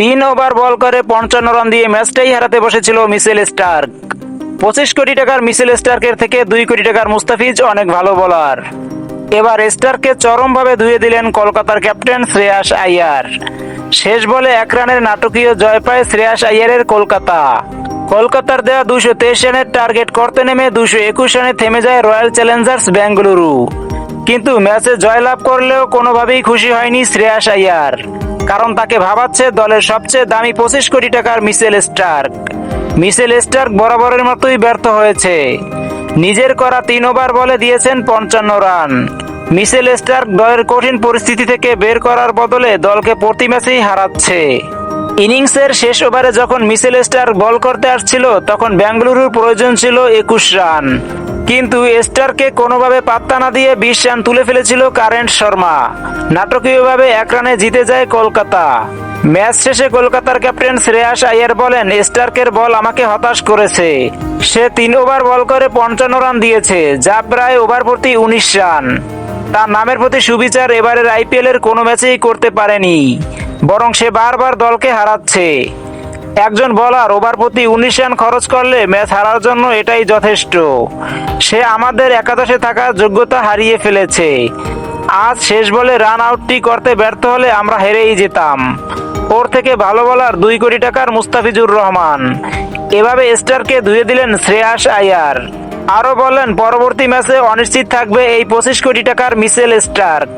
তিন ওভার বল করে পঞ্চান্ন রান দিয়ে ম্যাচটাই হারাতে বসেছিল মিসেল স্টার্ক। পঁচিশ কোটি টাকার মিসেল স্টার্কের থেকে দুই কোটি টাকার মুস্তাফিজ অনেক ভালো বলার। এবার স্টারকে চরমভাবে ধুয়ে দিলেন কলকাতার ক্যাপ্টেন শ্রেয়াস আইয়ার শেষ বলে এক রানের নাটকীয় জয় পায় শ্রেয়াস আইয়ারের কলকাতা। কলকাতার দেওয়া দুশো তেইশ রানের টার্গেট করতে নেমে দুশো একুশ রানে থেমে যায় রয়্যাল চ্যালেঞ্জার্স বেঙ্গালুরু। কিন্তু ম্যাচে জয়লাভ করলেও কোনোভাবেই খুশি হয়নি শ্রেয়াস আইয়ার কারণ তাকে ভাবাচ্ছে দলের সবচেয়ে দামি পঁচিশ কোটি টাকার মিসেল স্টার্ক। মিসেল স্টার্ক বরাবরের মতোই ব্যর্থ হয়েছে। নিজের করা তিন ওভার বলে দিয়েছেন পঞ্চান্ন রান। মিসেল স্টার্ক দলের কঠিন পরিস্থিতি থেকে বের করার বদলে দলকে প্রতি ম্যাচেই হারাচ্ছে। ইনিংসের শেষ ওভারে যখন মিসেল স্টার্ক বল করতে আসছিল, তখন বেঙ্গালুরুর প্রয়োজন ছিল একুশ রান। কিন্তু স্টারকে কোনোভাবে পাত্তা না দিয়ে বিশ রান তুলে ফেলেছিল কারেন্ট শর্মা। নাটকীয়ভাবে এক রানে জিতে যায় কলকাতা। ম্যাচ শেষে কলকাতার ক্যাপ্টেন শ্রেয়াস আইয়ার বলেন স্টার্কের বল আমাকে হতাশ করেছে। সে তিন ওভার বল করে পঞ্চান্ন রান দিয়েছে, যা প্রায় ওভার প্রতি উনিশ রান। তার নামের প্রতি সুবিচার এবারের আইপিএল এর কোনো ম্যাচেই করতে পারেনি, বরং সে বারবার দলকে হারাচ্ছে। একজন বলার ওভার প্রতি উনিশ রান খরচ করলে ম্যাচ হারার জন্য এটাই যথেষ্ট। সে আমাদের একাদশে থাকার যোগ্যতা হারিয়ে ফেলেছে। আজ শেষ বলে রান আউটটি করতে ব্যর্থ হলে আমরা হেরেই যেতাম। ওর থেকে ভালো বলার দুই কোটি টাকার মুস্তাফিজুর রহমান। এভাবে স্টারকে ধুয়ে দিলেন শ্রেয়াস আয়ার। আরও বলেন, পরবর্তী ম্যাচে অনিশ্চিত থাকবে এই পঁচিশ কোটি টাকার মিসেল স্টার্ক।